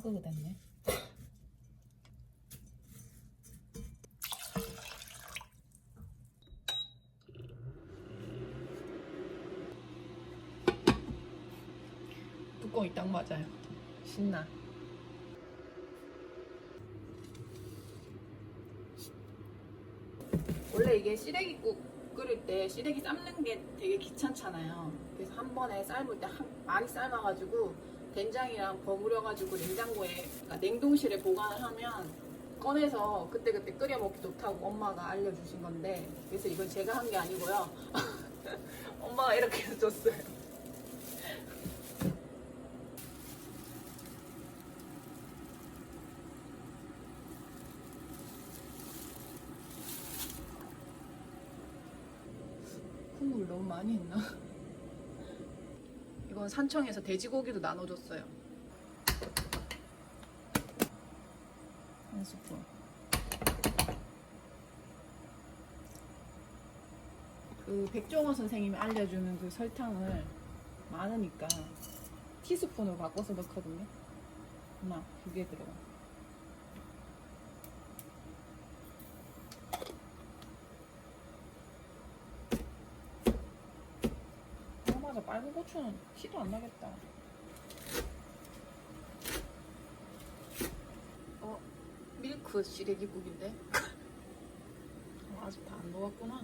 그거 됐네. 뚜껑이 딱 맞아요. 신나. 원래 이게 시래기국 끓일 때 시래기 삶는 게 되게 귀찮잖아요. 그래서 한 번에 삶을 때 한- 많이 삶아가지고 된장이랑 버무려가지고 냉장고에 그러니까 냉동실에 보관을 하면 꺼내서 그때그때 끓여 먹기 좋다고 엄마가 알려주신 건데 그래서 이건 제가 한 게 아니고요. 엄마가 이렇게 해줬어요. 국물 너무 많이 했나? 이건 산청에서 돼지고기도 나눠줬어요. 한 스푼. 그 백종원 선생님이 알려주는 그 설탕을 많으니까 티스푼으로 바꿔서 넣거든요. 하나, 두 개 들어가. 아 맞아 빨간 고추는 티도 안 나겠다. 어 밀크 시래기국인데 어, 아직 다 안 녹았구나.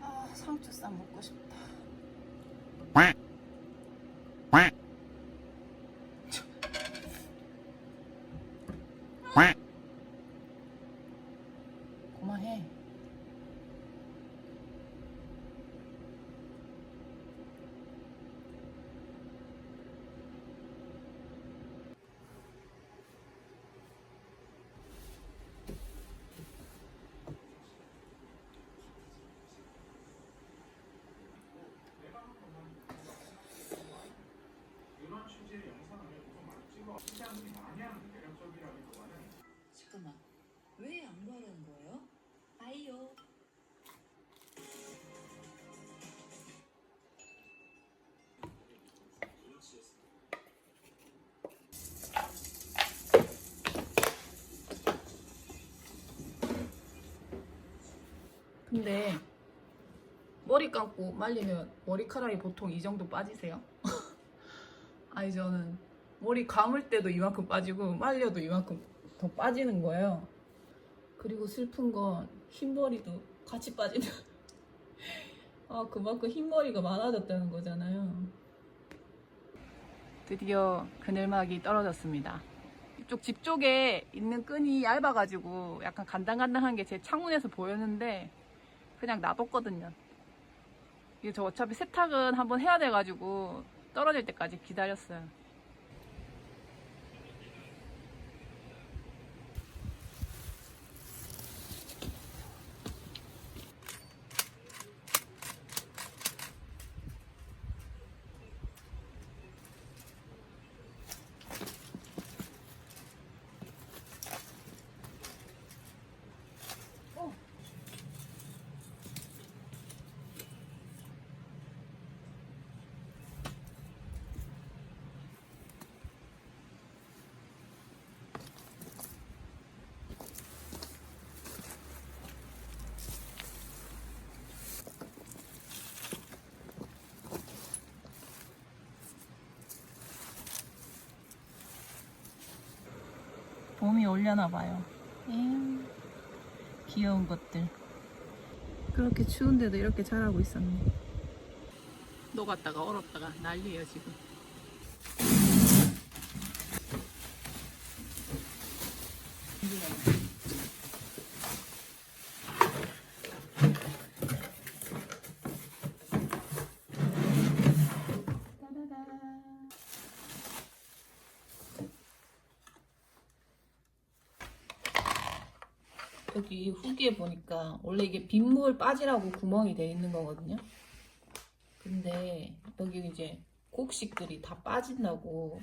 아 상추쌈 먹고 싶다. 근데 머리 감고 말리면 머리카락이 보통 이 정도 빠지세요? 아니 저는 머리 감을 때도 이만큼 빠지고 말려도 이만큼 더 빠지는 거예요. 그리고 슬픈 건 흰머리도 같이 빠지는. 아 그만큼 흰머리가 많아졌다는 거잖아요. 드디어 그늘막이 떨어졌습니다. 이쪽 집 쪽에 있는 끈이 얇아가지고 약간 간당간당한 게 제 창문에서 보였는데 그냥 놔뒀거든요. 이게 저 어차피 세탁은 한번 해야 돼가지고 떨어질 때까지 기다렸어요. 봄이 올려나 봐요. 엥, 귀여운 것들. 그렇게 추운데도 이렇게 자라고 있었네. 녹았다가 얼었다가 난리예요 지금. 여기 후기에 보니까 원래 이게 빗물 빠지라고 구멍이 돼 있는 거거든요. 근데 여기 이제 곡식들이 다 빠진다고.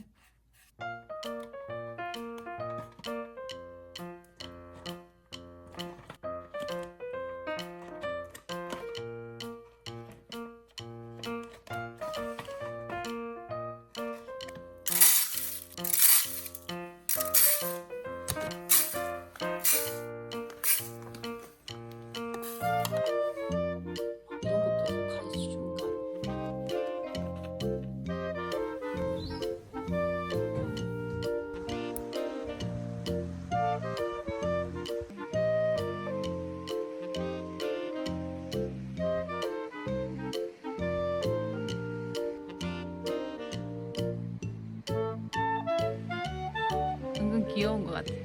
은근 귀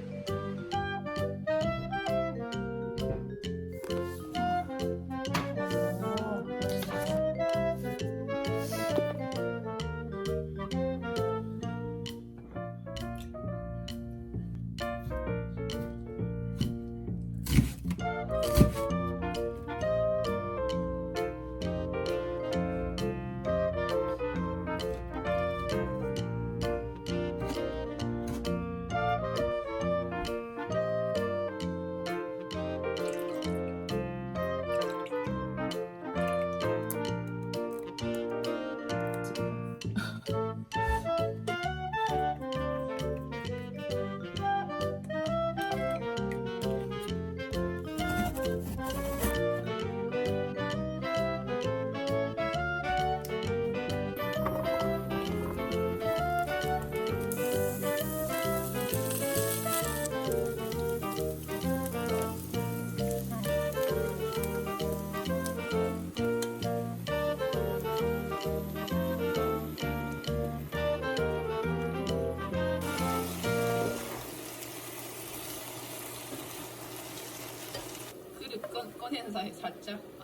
꺼, 꺼내는 사이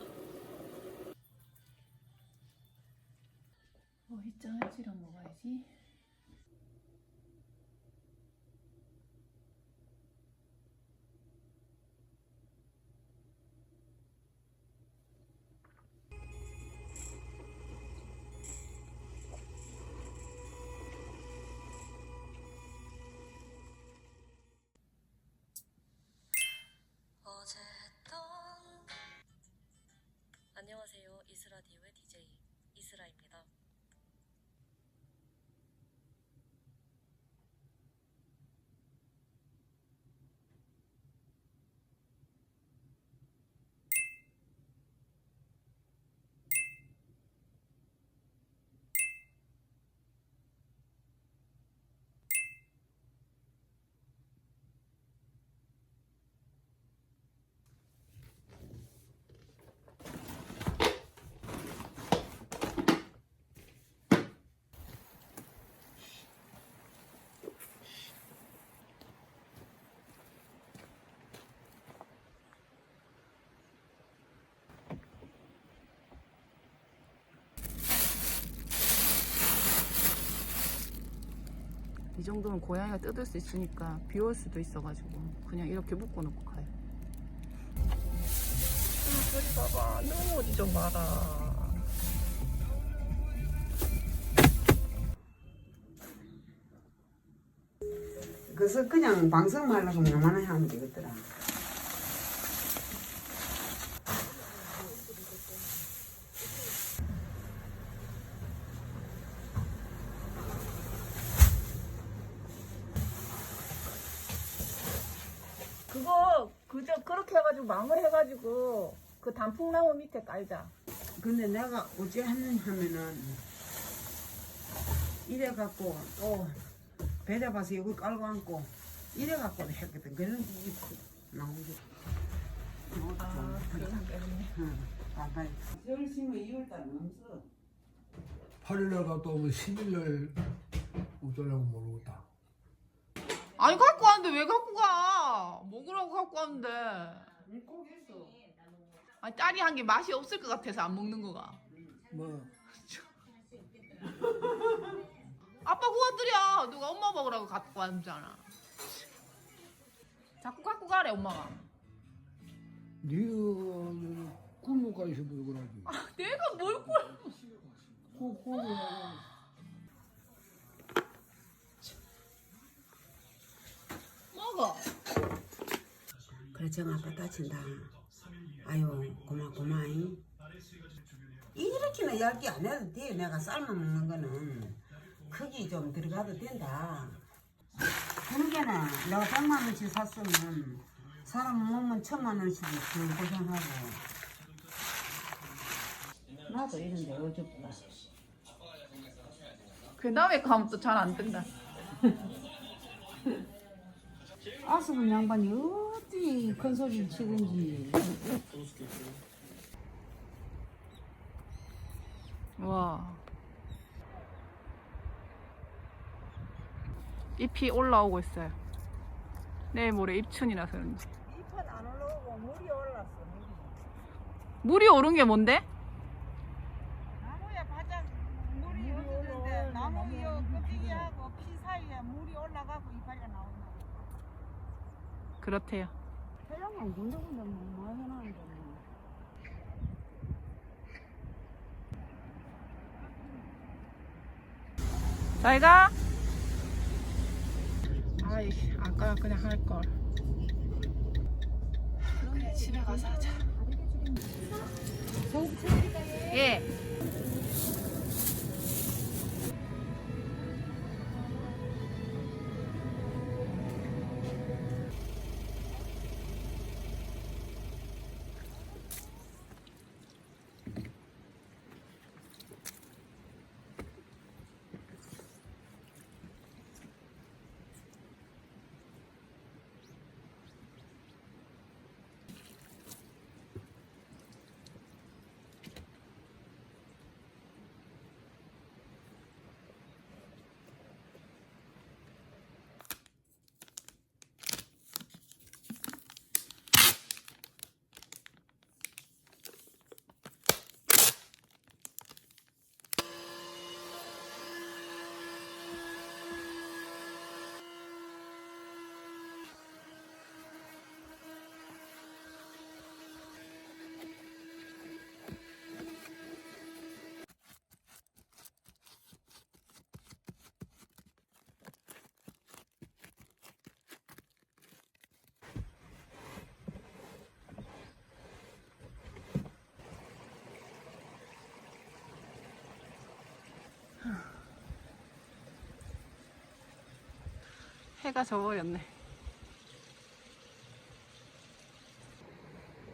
이스라디오의 DJ 이스라입니다 이 정도면 고양이가 뜯을 수 있으니까 비 올 수도 있어가지고 그냥 이렇게 묶어 놓고 가요. 저리 봐봐. 너무 어디 좀 봐라. 그래서 그냥 하려고 하면 요만하게 하면 되겠더라. 그거 그저 그렇게 해가지고 망을 해가지고 그 단풍나무 밑에 깔자. 근데 내가 어찌 했느냐 하면은 이래 갖고 또배 잡아서 여기 깔고 앉고 이래 갖고 했거든. 그런 게 나온 게. 아, 그래서 때문에. 응. 아, 빨리. 열심히 2월달 넘어. 8일날 갔다 오면 10일날 어쩌려고 모르겠다. 아니 갖고 왔는데 왜 갖고 가? 먹으라고 갖고 왔는데. 꼭 했어. 아니 딸이 한 게 맛이 없을 것 같아서 안 먹는 거가. 뭐 아빠 그거 드려. 누가 엄마 먹으라고 갖고 왔잖아. 자꾸 갖고 가래 엄마가. 네가 굶어가 있어 보이더라지. 내가 뭘 꿀? 꼭 굶어. 먹어. 그래 정 아빠 다친다. 아유 고마 고마이. 이렇게는 얇게 안 해도 돼. 내가 삶아 먹는 거는 크기 좀 들어가도 된다. 그러게는 내가 백만 원씩 샀으면 사람 먹으면 천만 원씩 그 고생하고. 나도 이런데 어줍다. 그 다음에 가면 또 잘안 된다. 아스분 양반이 어 디큰 소리를 치든지. 와. 잎이 올라오고 있어요. 내일 모레 입춘이라서 그런지. 잎은 안 올라오고 물이 올랐어. 물이 오른 게 뭔데? 나무에 바짝 물이 없는데 나무 이 껍데기하고 피 사이에 물이 올라가고 이파리가 나온다. 그렇대요. 태양은 군데군데 뭐 해놨는데. 뭐. 잘 가. 아이, 아까 그냥 할 걸. 그래, 집에 가서 하자. 예. 해가 져버렸네.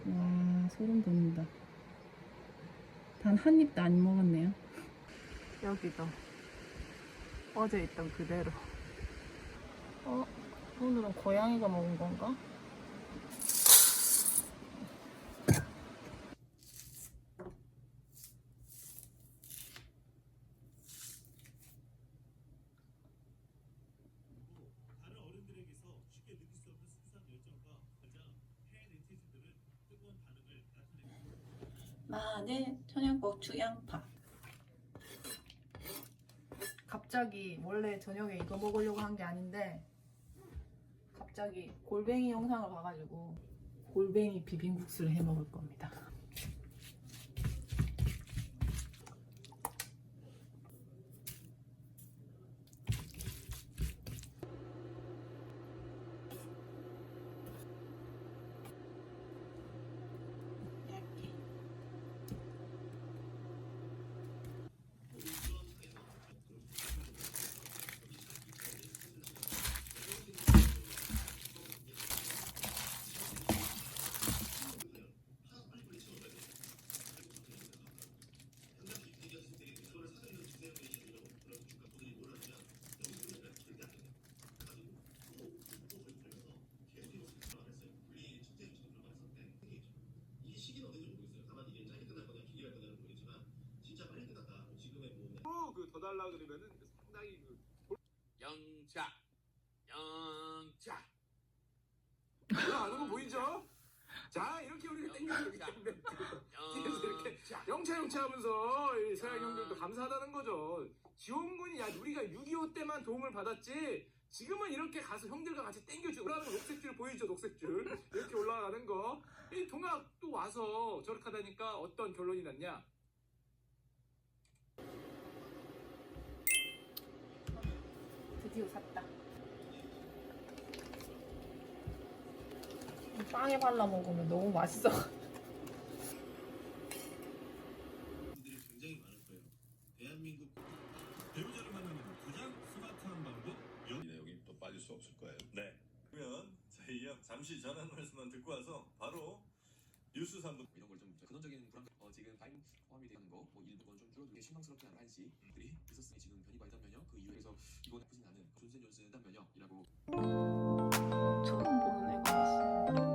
와, 소름 돋는다. 단 한 입도 안 먹었네요. 여기도 어제 있던 그대로. 어? 오늘은 고양이가 먹은 건가? 마늘, 청양고추, 양파. 갑자기 원래 저녁에 이거 먹으려고 한 게 아닌데 갑자기 골뱅이 영상을 봐가지고 골뱅이 비빔국수를 해 먹을 겁니다. 하려 그러면은 상당히 그 영차 영차. 아는 거 보이죠? 자 이렇게 우리가 땡겨서 이렇게 뒤에서 이렇게 영차 영차 하면서 이 서양 형들도 감사하다는 거죠. 지원군이 야 우리가 6.25 때만 도움을 받았지? 지금은 이렇게 가서 형들과 같이 땡겨주고 올라가는 거 녹색줄 보이죠 녹색줄? 이렇게 올라가는 거이 동학 또 와서 저렇게 하다니까 어떤 결론이 났냐 드디어 샀다. 빵에 발라 먹으면 너무 맛있어. 분들이 굉장히 많을 거예요. 대한민국 배우자를 만나는 가장 스마트한 방법 여... 여기 또 빠질 수 없을 거예요. 네. 그러면 저희 잠시 전한 말씀만 듣고 와서 바로 뉴스 3부 이런 걸 좀 근원적인 불안 어, 지금 파인 포함이 되는 거뭐 일부 건좀 줄어들게 실망스럽지 않은 한시들이 있었으니 지금 변이 발단 면역 그 이후에서 이거 나쁘진 않은 존슨 존슨 단 면역이라고. 처음 보는 애가 왔어.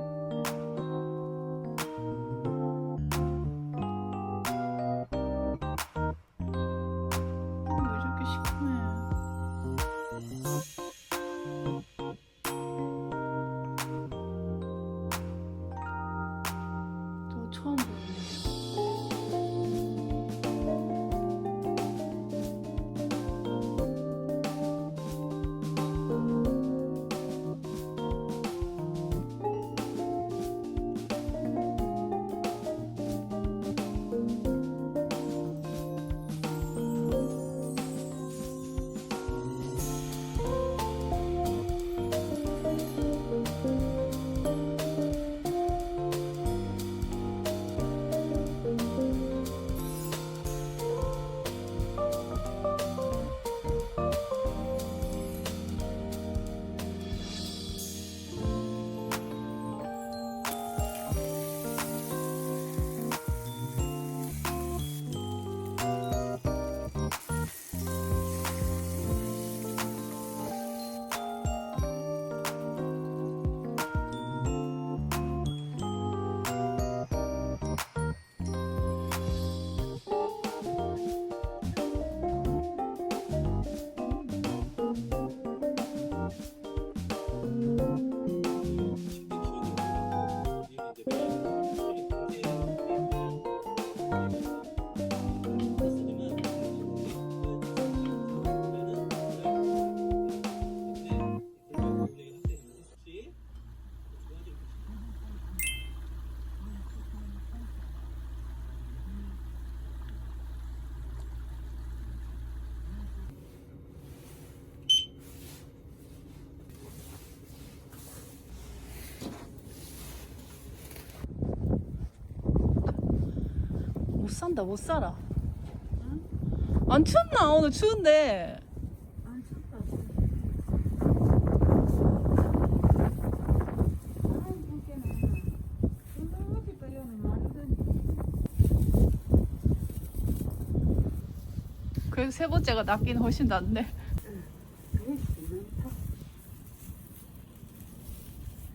산다 못 살아. 안 춥나? 오늘 추운데. 안 춥다. 그래도 세 번째가 낫긴 훨씬 낫네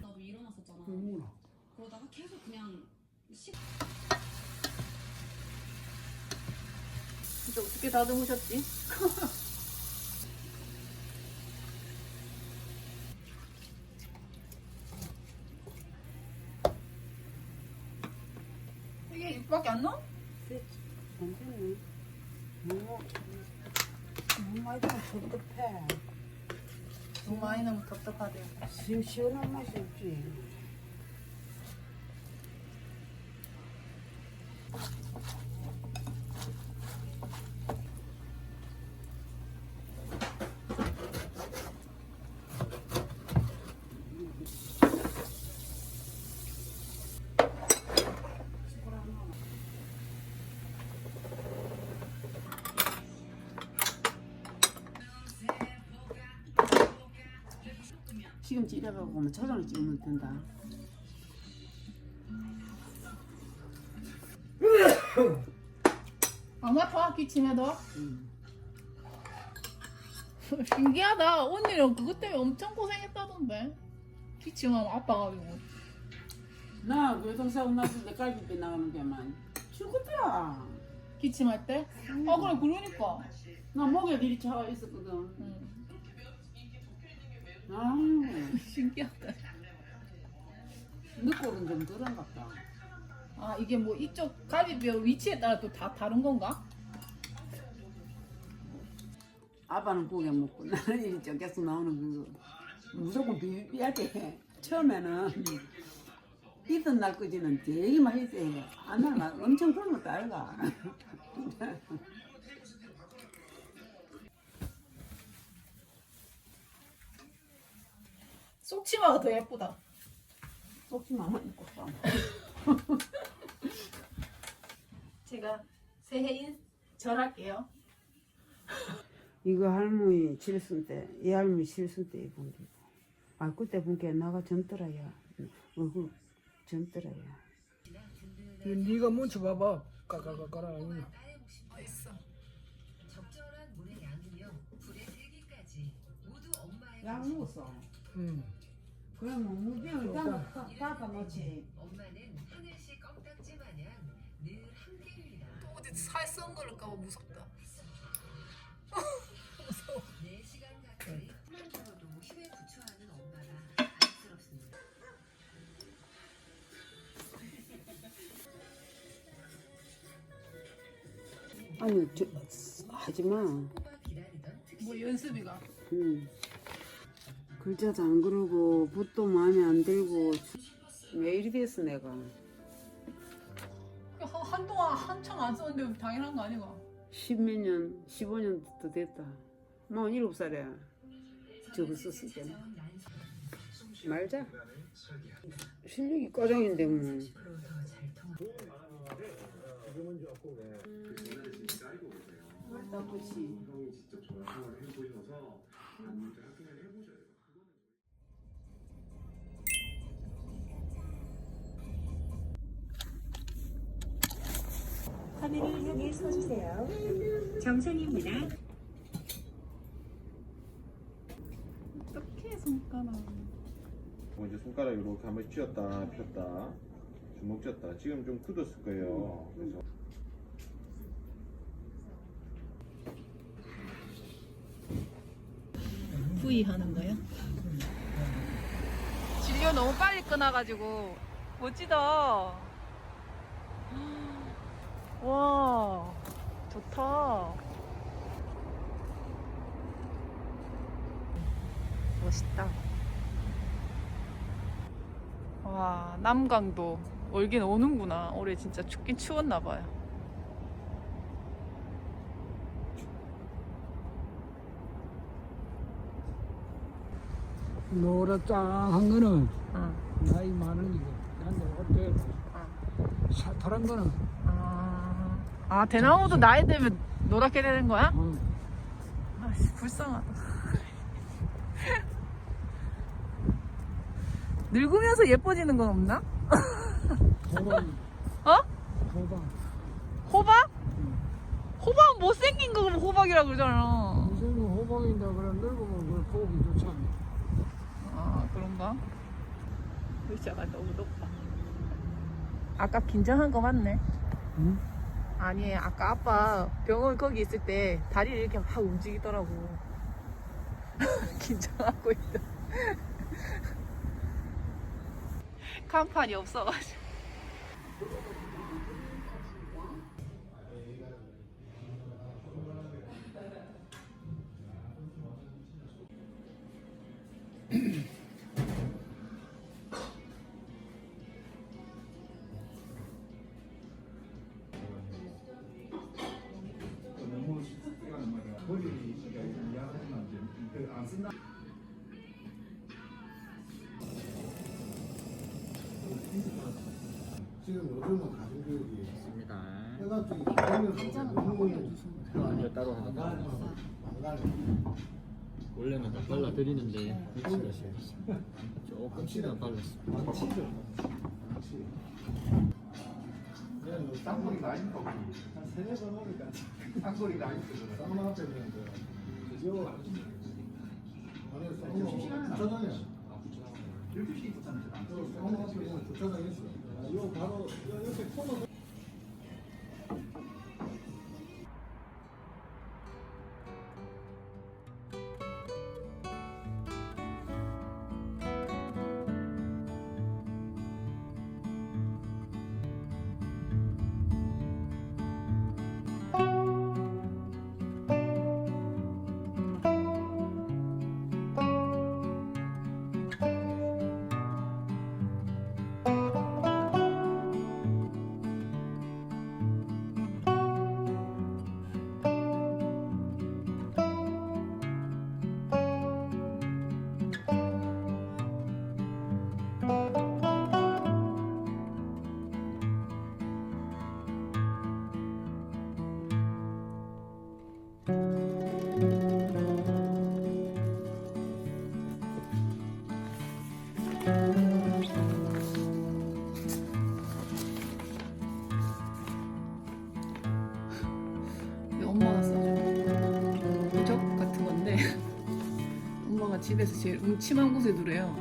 나도 일어났었잖아. 어머나. 그러다가 계속 그냥 식 진짜 어떻게 다듬으셨지? 이게 입밖에 안 넣어? 괜찮네. 너무 너무 많이 좀 섭섭해. 너무 많이 넣으면 답답하대요 시- 시원한 맛이 없지. 오면 초장을 찍으면 된다. 안 아파 기침해도? 음. 신기하다 언니는 그것 때문에 엄청 고생했다던데 기침하면 아파가지고 나 교통사고 났을 때 갈비뼈 나가는 게만 죽었더라. 기침할 때? 아 그래 그러니까 나 목에 미리 차가 있었거든. 응. 아유, 신기하다. 늦고는 좀 덜한 것 같다. 아 이게 뭐 이쪽 갈비뼈 위치에 따라 또 다 다른 건가? 아빠는 고개 먹고 나는 이 저기서 나오는 그 무조건 비비하게 처음에는 이던 날까지는 되게 맛있대. 안 나나 엄청 굶었다 알가. 속치마가 더 예쁘다. 속지만 입고 싸. 제가 새해 인 절할게요. 이거 할머니 칠순 때, 이 할머니 칠순 때 입은 게. 아, 그때 본게 나가 젊더라야. 얼굴 젊더라야. 네가 뭉쳐 봐봐. 까까까까라. 약 먹었어. 응. 그러면 무병을 닦아 놓지. 또 어디 살썩은 걸까봐 무섭다. 아니, 저, 하지 마. 뭐 연습이가. 응. 글자도 안 그러고, 붓도 마음에 안 들고, 왜 이리 됐어, 내가. 한- 한동안 한참 안 썼는데 당연한 거 아니가? 십몇 년, 십오 년도 됐다. 마흔 일곱 살이야. 저거 썼을 때는. 말자. 실력이 꺼정인데, 뭐. 나쁘지. 화면을 향해 서주세요. 정상입니다. 어떻게 손가락? 뭐 이제 손가락 이렇게 한번 쥐었다 폈다 주먹 쥐었다 지금 좀 굳었을 거예요 그래서 후이 하는 거야? 진료 너무 빨리 끊어가지고 멋지다. 와 좋다. 멋있다. 와 남강도 올긴 오는구나. 올해 진짜 춥긴 추웠나 봐요. 노랗짱한 거는 응. 나이 많은 이거. 근데 어때? 사탈한 거는 아, 아 대나무도 나이 되면 노랗게 되는 거야? 어, 아씨 불쌍하다. 늙으면서 예뻐지는 건 없나? 호박, 어? 호박. 호박? 호박 못생긴 거 그러면 호박이라 그러잖아. 무슨 호박인데 그래 늙으면 그래 보기 좋잖아. 아 그런가? 의자가 너무 높다. 아까 긴장한 거 맞네. 응? 아니 아까 아빠 병원 거기 있을 때 다리를 이렇게 막 움직이더라고. 긴장하고 있다. 간판이 없어가지고. 지금 요즘은 가정교육이 있습니다. 해가지고 가면서 너무 아니요 따로 하나 안 가네. 원래는 다 발라드리는데 위치가 싫었어 조금씩만 발랐어 그냥 뭐 땅굴이 나 있는 거한 세네 번 오니까. 땅굴이 나 있어. 땅굴 앞에 있는데. 그죠? 아니, 쌍문 주차장이야. 이렇게 주차장 앞에 있는 주차장 있어. 아, 이거 바로 이- 이렇게 코너 엄마가 써준 부적 같은 건데 엄마가 집에서 제일 음침한 곳에 두래요.